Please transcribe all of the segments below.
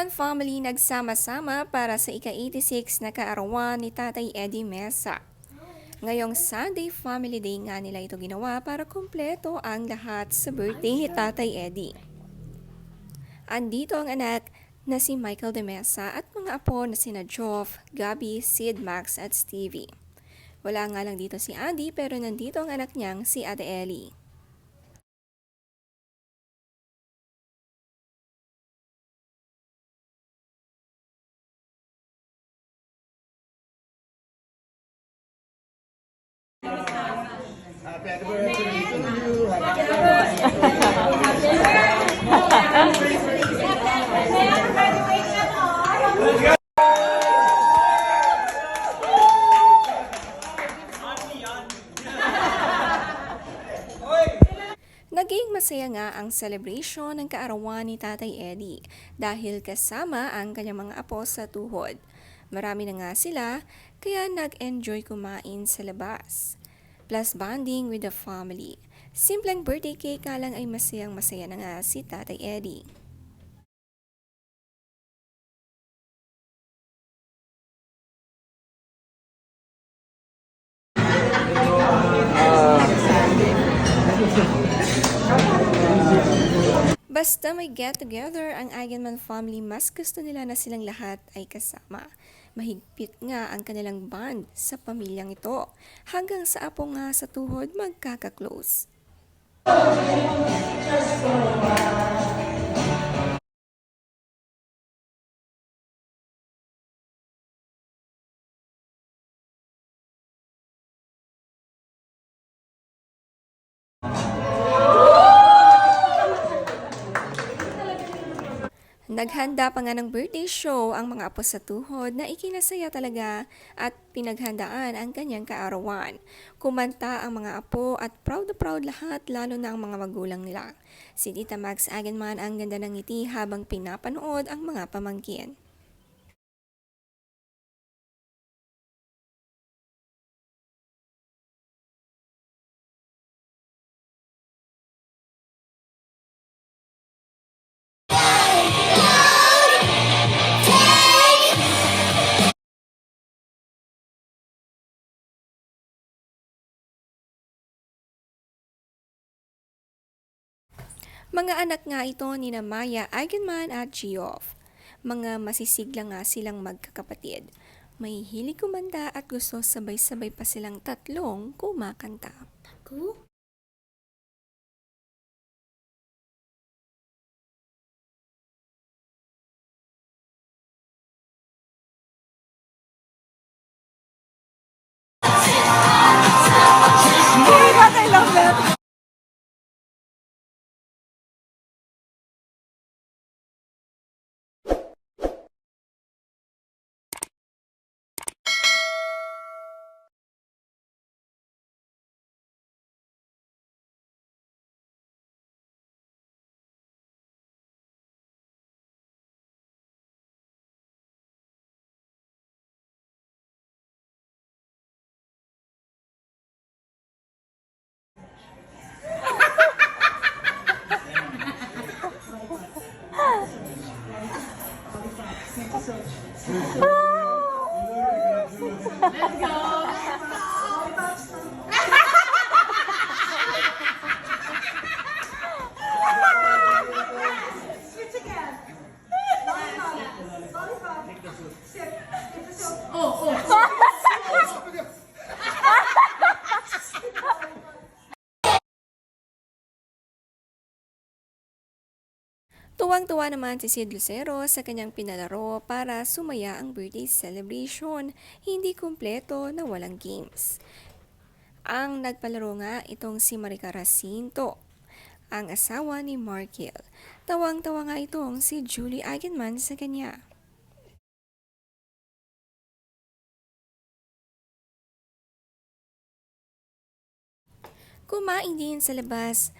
Eigenman family nagsama-sama para sa ika-86 na kaarawan ni Tatay Eddie Mesa. Ngayong Sunday Family Day nga nila ito ginawa para kumpleto ang lahat sa birthday ni Tatay Eddie. Andito ang anak na si Michael De Mesa at mga apo na sina Joff, Gabby, Sid, Max at Stevie. Wala nga lang dito si Andy pero nandito ang anak niyang si Ate Ellie. Happy anniversary to you. Happy Naging masaya nga ang celebration ng kaarawan ni Tatay Eddie dahil kasama ang kanyang mga apo sa tuhod. Marami na nga sila, kaya nag-enjoy kumain sa labas. Plus bonding with the family. Simpleng birthday cake nga lang ay masayang masaya na nga si Tatay Eddie. Basta may get-together ang Eigenman family, mas gusto nila na silang lahat ay kasama. Mahigpit nga ang kanilang bond sa pamilyang ito. Hanggang sa apo nga sa tuhod magkaka-close. Naghanda pa nga ng birthday show ang mga apo sa tuhod na ikinasaya talaga at pinaghandaan ang kanyang kaarawan. Kumanta ang mga apo at proud na proud lahat lalo na ang mga magulang nila. Si Tita Max Agenman ang ganda ng ngiti habang pinapanood ang mga pamangkin. Mga anak nga ito ni na Maya Eigenman at Geoff. Mga masisigla nga silang magkakapatid. May hilig kumanta at gusto sabay-sabay pa silang tatlong kumakanta. Let's go. Tuwang-tuwa naman si Sid Lucero sa kanyang pinalaro para sumaya ang birthday celebration, hindi kumpleto na walang games. Ang nagpalaro nga itong si Marica Racinto, ang asawa ni Markil. Tawang-tawa nga itong si Julie Eigenman sa kanya. Kumain din sa labas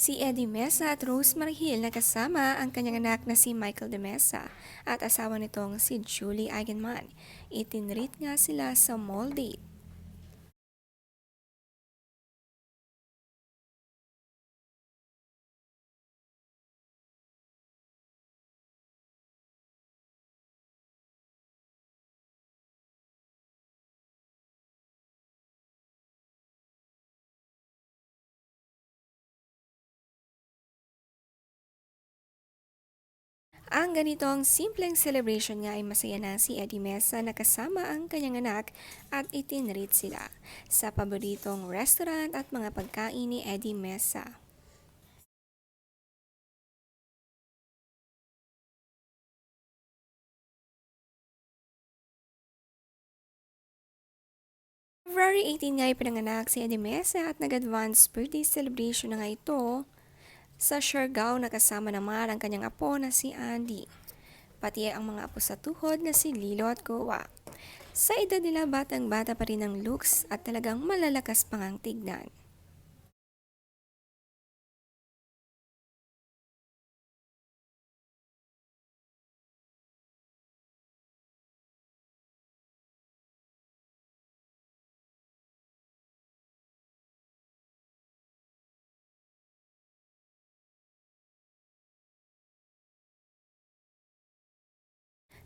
si Eddie Mesa at Rose Marihil na kasama ang kanyang anak na si Michael De Mesa at asawa nitong si Julie Eigenman. Itinreat nga sila sa mall date. Ang ganitong simpleng celebration nga ay masaya na si Eddie Mesa na kasama ang kanyang anak at itinreat sila sa paboritong restaurant at mga pagkain ni Eddie Mesa. February 18 nga ipinanganak si Eddie Mesa at nag-advance birthday celebration na nga ito sa Siargao na kasama naman ang kanyang apo na si Andy. Pati ang mga apo sa tuhod na si Lilo at Kowa. Sa edad nila batang-bata pa rin ang looks at talagang malalakas pang ang tignan.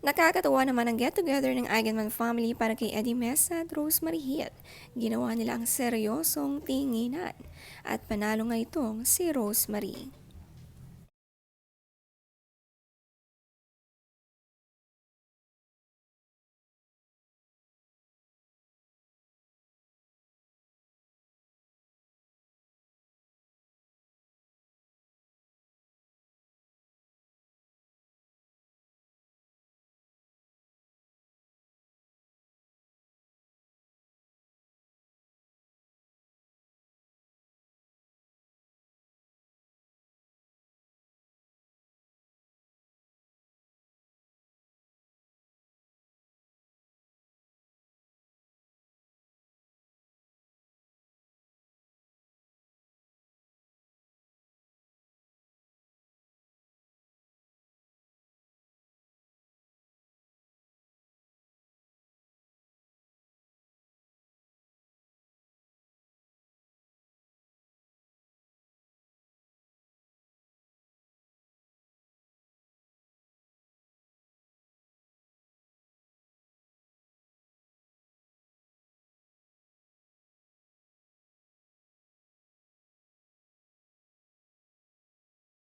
Nakakatuwa naman ang get-together ng Eigenman family para kay Eddie Mesa at Rosemary Hill. Ginawa nila ang seryosong tinginan at panalo nga itong si Rosemary.